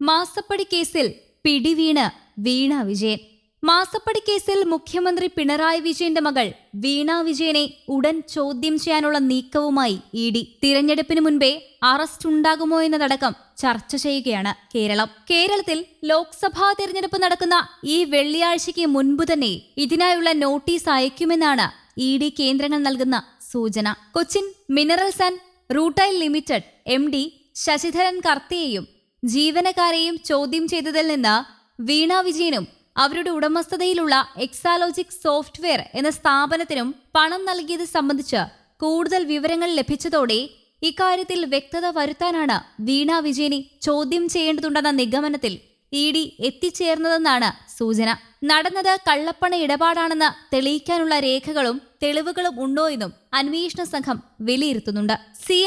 മാസപ്പടി കേസിൽ പിടിവീണ് വീണ വിജയൻ. മാസപ്പടി കേസിൽ മുഖ്യമന്ത്രി പിണറായി വിജയന്റെ മകൾ വീണ വിജയനെ ഉടൻ ചോദ്യം ചെയ്യാനുള്ള നീക്കവുമായി ഇ ഡി. തിരഞ്ഞെടുപ്പിന് മുൻപേ അറസ്റ്റ് ഉണ്ടാകുമോ എന്നതടക്കം ചർച്ച ചെയ്യുകയാണ് കേരളം. കേരളത്തിൽ ലോക്സഭാ തിരഞ്ഞെടുപ്പ് നടക്കുന്ന ഈ വെള്ളിയാഴ്ചയ്ക്ക് മുൻപ് തന്നെ ഇതിനായുള്ള നോട്ടീസ് അയക്കുമെന്നാണ് ഇ ഡി കേന്ദ്രങ്ങൾ നൽകുന്ന സൂചന. Cochin minerals and rutile limited M D Sasidharan കർത്തയെയും ജീവനക്കാരെയും ചോദ്യം ചെയ്തതിൽ നിന്ന് വീണ വിജയനും അവരുടെ ഉടമസ്ഥതയിലുള്ള എക്സാലോജിക് സോഫ്റ്റ്വെയർ എന്ന സ്ഥാപനത്തിനും പണം നൽകിയത് സംബന്ധിച്ച് കൂടുതൽ വിവരങ്ങൾ ലഭിച്ചതോടെ ഇക്കാര്യത്തിൽ വ്യക്തത വരുത്താനാണ് വീണ വിജയനെ ചോദ്യം ചെയ്യേണ്ടതുണ്ടെന്ന നിഗമനത്തിൽ ഇ ഡി എത്തിച്ചേർന്നതെന്നാണ് സൂചന. നടന്നത് കള്ളപ്പണ ഇടപാടാണെന്ന് തെളിയിക്കാനുള്ള രേഖകളും തെളിവുകളും ഉണ്ടോ എന്നും അന്വേഷണ സംഘം വിലയിരുത്തുന്നുണ്ട്. സി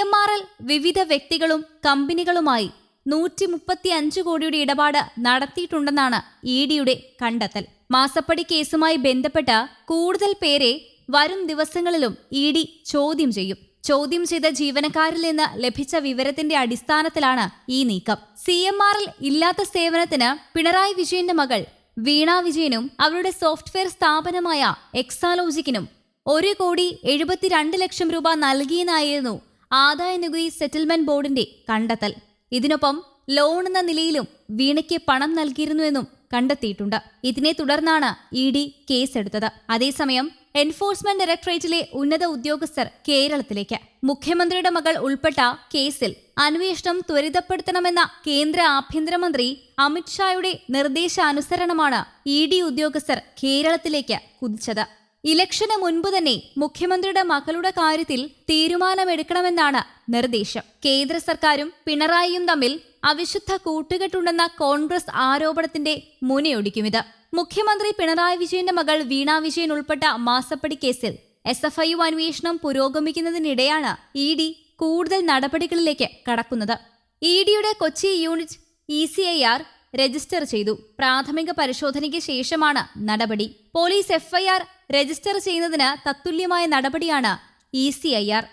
വിവിധ വ്യക്തികളും കമ്പനികളുമായി നൂറ്റി മുപ്പത്തി അഞ്ച് കോടിയുടെ ഇടപാട് നടത്തിയിട്ടുണ്ടെന്നാണ് ഇ ഡിയുടെ കണ്ടെത്തൽ. മാസപ്പടി കേസുമായി ബന്ധപ്പെട്ട കൂടുതൽ പേരെ വരും ദിവസങ്ങളിലും ഇ ഡി ചോദ്യം ചെയ്യും. ചോദ്യം ചെയ്ത ജീവനക്കാരിൽ നിന്ന് ലഭിച്ച വിവരത്തിന്റെ അടിസ്ഥാനത്തിലാണ് ഈ നീക്കം. സി എം ആറിൽ ഇല്ലാത്ത സേവനത്തിന് പിണറായി വിജയന്റെ മകൾ വീണ വിജയനും അവരുടെ സോഫ്റ്റ്വെയർ സ്ഥാപനമായ എക്സാലോജിക്കിനും ഒരു കോടി എഴുപത്തിരണ്ട് ലക്ഷം രൂപ നൽകിയെന്നായിരുന്നു ആദായ നികുതി സെറ്റിൽമെന്റ് ബോർഡിന്റെ കണ്ടെത്തൽ. ഇതിനൊപ്പം ലോൺ എന്ന നിലയിലും വീണയ്ക്ക് പണം നൽകിയിരുന്നുവെന്നും കണ്ടെത്തിയിട്ടുണ്ട്. ഇതിനെ തുടർന്നാണ് ഇ ഡി കേസെടുത്തത്. അതേസമയം എൻഫോഴ്സ്മെന്റ് ഡയറക്ടറേറ്റിലെ ഉന്നത ഉദ്യോഗസ്ഥർ കേരളത്തിലേക്ക്. മുഖ്യമന്ത്രിയുടെ മകൾ ഉൾപ്പെട്ട കേസിൽ അന്വേഷണം ത്വരിതപ്പെടുത്തണമെന്ന കേന്ദ്ര ആഭ്യന്തരമന്ത്രി അമിത്ഷായുടെ നിർദ്ദേശാനുസരണമാണ് ഇ ഡി ഉദ്യോഗസ്ഥർ കേരളത്തിലേക്ക് കുതിച്ചത്. ഇലക്ഷന് മുൻപ് തന്നെ മുഖ്യമന്ത്രിയുടെ മകളുടെ കാര്യത്തിൽ തീരുമാനമെടുക്കണമെന്നാണ് നിർദ്ദേശം. കേന്ദ്ര സർക്കാരും പിണറായിയും തമ്മിൽ അവിശുദ്ധ കൂട്ടുകെട്ടുണ്ടെന്ന കോൺഗ്രസ് ആരോപണത്തിന്റെ മുനയൊടിക്കുമിത്. മുഖ്യമന്ത്രി പിണറായി വിജയന്റെ മകൾ വീണ വിജയൻ ഉൾപ്പെട്ട മാസപ്പടി കേസിൽ എസ് എഫ് ഐ യു അന്വേഷണം പുരോഗമിക്കുന്നതിനിടെയാണ് ഇ ഡി കൂടുതൽ നടപടികളിലേക്ക് കടക്കുന്നത്. ഇ ഡിയുടെ Kochi unit E C I R register ചെയ്തു. പ്രാഥമിക പരിശോധനയ്ക്ക് ശേഷമാണ് നടപടി. പോലീസ് എഫ്ഐആർ രജിസ്റ്റർ ചെയ്യുന്നതിന് തത്തുല്യമായ നടപടിയാണ് ഇ സി ഐ ആർ.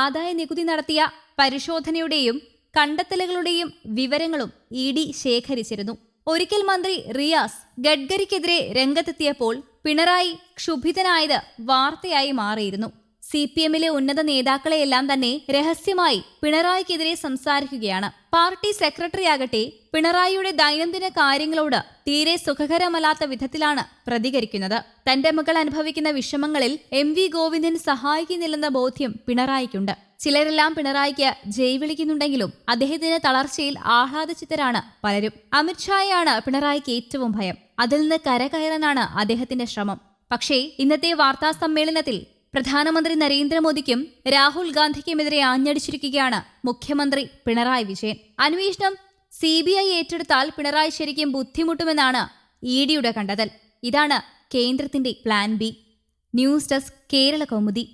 ആദായ നികുതി നടത്തിയ പരിശോധനയുടെയും കണ്ടെത്തലുകളുടെയും വിവരങ്ങളും ഇ ഡി ശേഖരിച്ചിരുന്നു. ഒരിക്കൽ മന്ത്രി റിയാസ് ഗഡ്കരിക്കെതിരെ രംഗത്തെത്തിയപ്പോൾ പിണറായി ക്ഷുഭിതനായത് വാർത്തയായി മാറിയിരുന്നു. സി പി എമ്മിലെ ഉന്നത നേതാക്കളെയെല്ലാം തന്നെ രഹസ്യമായി പിണറായിക്കെതിരെ സംസാരിക്കുകയാണ്. പാർട്ടി സെക്രട്ടറി ആകട്ടെ പിണറായിയുടെ ദൈനംദിന കാര്യങ്ങളോട് തീരെ സുഖകരമല്ലാത്ത വിധത്തിലാണ് പ്രതികരിക്കുന്നത്. തന്റെ മകൾ അനുഭവിക്കുന്ന വിഷമങ്ങളിൽ എം വി ഗോവിന്ദൻ സഹായിക്കുന്നില്ലെന്ന ബോധ്യം പിണറായിക്കുണ്ട്. ചിലരെല്ലാം പിണറായിക്ക് ജയ് വിളിക്കുന്നുണ്ടെങ്കിലും അദ്ദേഹത്തിന്റെ തളർച്ചയിൽ ആഹ്ലാദചിത്തരാണ് പലരും. അമിത്ഷായാണ് പിണറായിക്ക് ഏറ്റവും ഭയം. അതിൽ നിന്ന് കരകയറാനാണ് അദ്ദേഹത്തിന്റെ ശ്രമം. പക്ഷേ ഇന്നത്തെ വാർത്താ സമ്മേളനത്തിൽ പ്രധാനമന്ത്രി നരേന്ദ്രമോദിക്കും രാഹുൽ ഗാന്ധിക്കുമെതിരെ ആഞ്ഞടിച്ചിരിക്കുകയാണ് മുഖ്യമന്ത്രി പിണറായി വിജയൻ. അന്വേഷണം സി ബി ഐ ഏറ്റെടുത്താൽ പിണറായി ശരിക്കും ബുദ്ധിമുട്ടുമെന്നാണ് ഇ ഡിയുടെ കണ്ടെത്തൽ. ഇതാണ് കേന്ദ്രത്തിന്റെ plan B. News desk Kerala Kaumudi.